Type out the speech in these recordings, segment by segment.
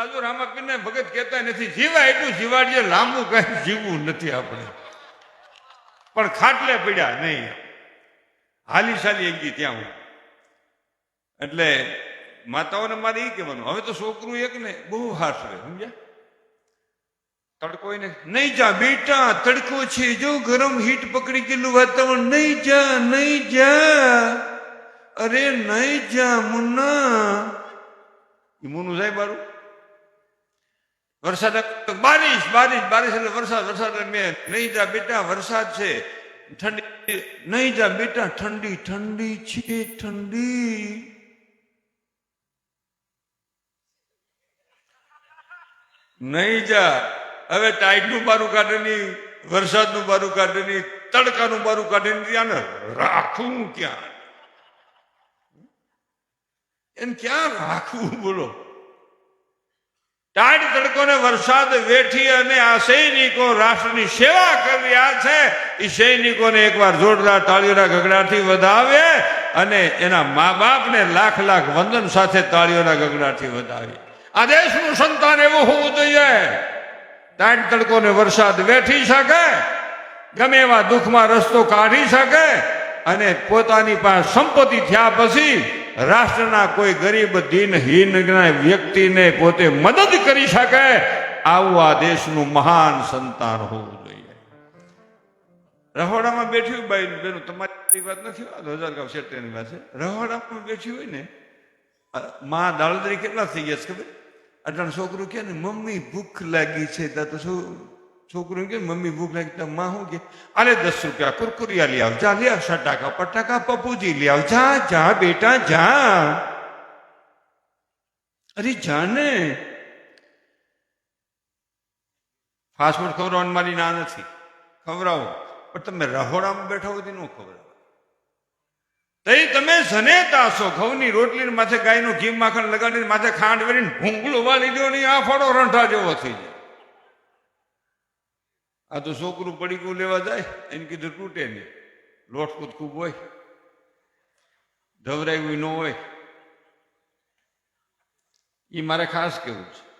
સાધુ રામાપીરને ભગત કહેતા નથી જીવાય એટલું જીવાડીએ, લાંબુ કઈ જીવવું નથી આપણે. પણ ખાટલે પીડ્યા, નહીં. હાલી સાલી એક ત્યાં હું. એટલે માતાઓને મારે એ કહેવાનું, હવે તો છોકરું એક ને બહુ હાશ રહે સમજ્યા? તડકો એને, નહીં જા બેટા, તડકો છે, જો ગરમ હીટ પકડી ગયેલું વાતાવરણ, નહીં જા નહીં જા. અરે નહીં જા, મુન્ના. એ મુનું મારું વરસાદ બારિશ બારિશ બારિશ એટલે વરસાદ વરસાદ મેં નહીં જા બેટા, વરસાદ છે. ઠંડી નહીં જા બેટા, ઠંડી ઠંડી છે, ઠંડી. નહીં જા. હવે ટાઈટનું બારું કાઢે નહીં વરસાદનું બારું કાઢે નહીં તડકાનું બારું કાઢે નહીં ને રાખવું ક્યાં? એને ક્યાં રાખવું બોલો? ટાઢ તડકોને વરસાદ વેઠી અને આ સૈનિકો રાષ્ટ્રની સેવા કરી રહ્યા છે. એ સૈનિકોને એકવાર જોરદાર તાળીઓના ગગડાથી વધાવે અને એના મા બાપને લાખ લાખ વંદન સાથે તાળીઓના ગગડાથી વધાવે. આ દેશનું સંતાન એવું હોવું જોઈએ. ટાઢ તડકોને વરસાદ વેઠી શકે, ગમે એવા દુઃખમાં રસ્તો કાઢી શકે અને પોતાની પાસે સંપત્તિ થયા પછી રાષ્ટ્રના કોઈ ગરીબ દિનહીન વ્યક્તિને પોતે મદદ કરી શકે આવું આ દેશનું મહાન સંતાન હોવું જોઈએ. રહોડામાં બેઠી ભાઈ બેનું તમારી વાત નથી હજાર ગામ શેટ્ટીની વાત છે. રહોડામાં બેઠી હોય ને મા માં દાળદરી કેટલા થઈ ગયા છે ખબર? અટાણ છોકરું કે ને, મમ્મી ભૂખ લાગી છે. તા તો શું? છોકરું કે, મમ્મી, ભૂખ લાગી માં શું કે અરે દસ રૂપિયા કુરકુરિયા લઈ આવ જા લઈ આવ સટાકા પટાકા પપુજી લઈ આવ જા જા બેટા, જા. અરે જા ને ફાસ્ટફૂડ ખવડાવવાની મારી ના નથી. ખવડાવો. પણ તમે રહોડામાં બેઠા હોય ન ખવડાવો. તઈ તમે જનેતા છો ઘઉંની રોટલી માથે ગાયનું ઘી માખણ લગાડીને માથે ખાંડ વેરીને ભૂંગળો વાળી દો ને, આ ફળો રંઠા જેવો થઈ જાય. આ તો છોકરું પડીકું લેવા જાય, એને કીધું તૂટે નહીં. લોટ ખૂબ હોય. ધવરાયું ન હોય. એ મારે ખાસ કેવું છે.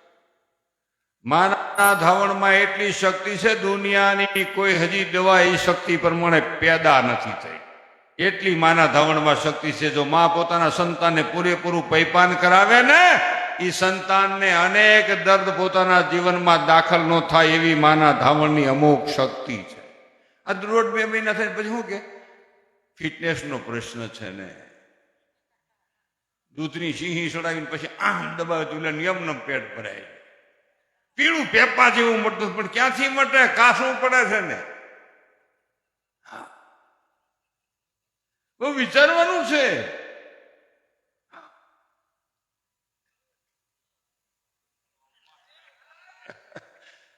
મારા ધાવણમાં એટલી શક્તિ છે, દુનિયાની કોઈ હજી દવા એ શક્તિ પ્રમાણે પેદા નથી થઈ. એટલી માના ધાવણમાં શક્તિ છે, જો મા પોતાના સંતાનને પૂરેપૂરું પૈપાન કરાવે ને એ સંતાનને અનેક દર્દ પોતાના જીવનમાં દાખલ ન થાય એવી માના ધાવણની અમુક શક્તિ છે. આ દોઢ બે મહિના થાય પછી શું કે? ફિટનેસનો પ્રશ્ન છે ને. દૂધની સિંહી ચડાવીને પછી આમ દબાવે તો એટલે નિયમનો પેટ ભરાય. પીળું પેપા જેવું મળતું પણ ક્યાંથી મટે? કાસું પડે છે ને. બહુ વિચારવાનું છે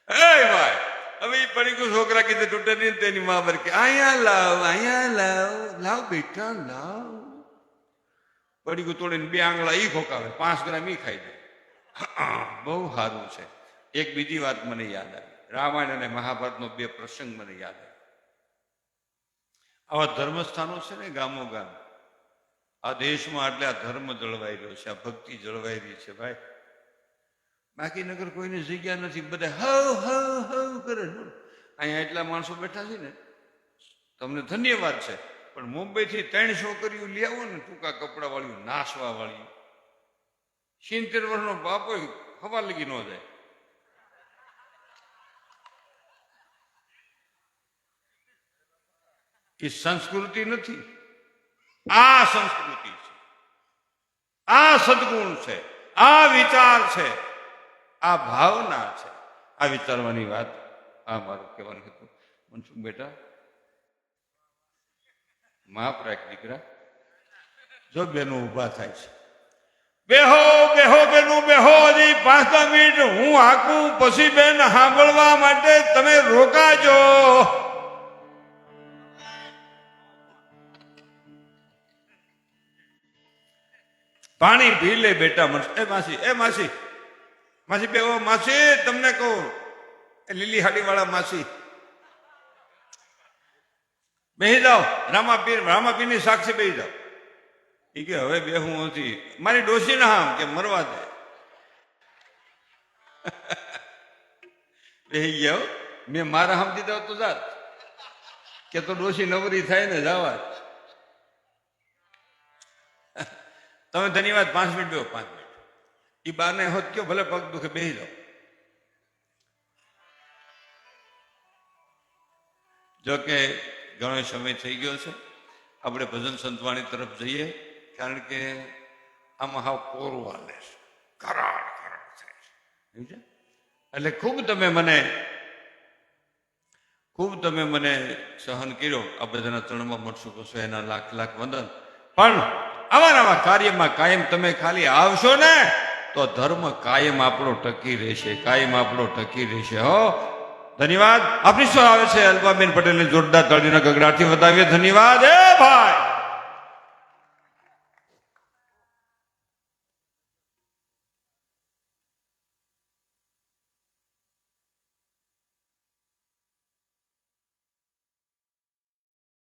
એ ભાઈ હવે એ પડી ગયું છોકરા કીધે તૂટે નહીં તેની મા બર કે અહીંયા લાવ અહીંયા લાવ લાવ બેટા લાવ પડી ગયું તોડીને બે આંગળા ઈ ખોકાવે પાંચ ગ્રામ ઈ ખાઈ દે બહુ સારું છે એક બીજી વાત મને યાદ આવી રામાયણ અને મહાભારતનો બે પ્રસંગ મને યાદ આવ્યો આવા ધર્મસ્થાનો છે ને ગામો ગામ આ દેશમાં આટલા ધર્મ જળવાઈ રહ્યો છે આ ભક્તિ જળવાઈ રહી છે ભાઈ બાકી નગર કોઈની જગ્યા નથી, બધા હવ હવ હવ કરે અહીંયા એટલા માણસો બેઠા છે ને, તમને ધન્યવાદ છે, પણ મુંબઈથી ત્રણ છોકરીઓ લઈ આવો ને, ટૂંકા કપડા વાળી નાસવા વાળી સિત્તેર વર્ષનો બાપો હવા લગી ન જાય. એ સંસ્કૃતિ નથી. આ સંસ્કૃતિ છે. આ સદગુણ છે. આ વિચાર છે. આ ભાવના છે. આ વિચારવાની વાત આ મારું કહેવાનું હતું. મનસુખ બેટા, માફ રાખ દીકરા. જો બેનો ઊભા થાય છે. બેહો બેહો બેનું, બેહો હજી પાંચ મિનિટ. હું હાકું, પછી બેન સાંભળવા માટે તમે રોકાજો. પાણી પી લે બેટા મનસ એ માસી એ માસી. માસી બે માસી, તમને કહું. લીલી હાડી વાળા માસી. બેહી જાઓ, રામાપીર, રામાપીરની સાક્ષી બેહી જાઓ. એ કે, હવે બે હું નથી મારી ડોસી ના આમ કે મરવા દે. બેહી ગયા. મેં મારા હામ દીધા તો જાત. કે તો ડોસી નવરી થાય ને જવા તમે ધન્યવાદ, પાંચ મિનિટ બેહો, પાંચ મિનિટ. એ બાને હોત કયો, ભલે પગ દુખે બેસી જાઓ. જો કે ઘણો સમય થઈ ગયો છે, આપણે ભજન સંતવાણી તરફ જઈએ, કારણ કે આમાં હાવ કોરું હાલે છે. કરાડ કરાડ થાય છે. એટલે ખૂબ તમે મને, ખૂબ તમે મને સહન કર્યો, આ બધાના ચરણમાં મળશું કશો એના લાખ લાખ વંદન. પણ આવા નવા કાર્યમાં કાયમ તમે ખાલી આવશો ને? તો ધર્મ કાયમ આપણો ટકી રહેશે, કાયમ આપણો ટકી રહેશે, હો. ધન્યવાદ. આપણી શું આવે છે, અલ્પાબેન પટેલને જોરદાર તાળીના ગગડાથી વધાવીએ. ધન્યવાદ. એ ભાઈ!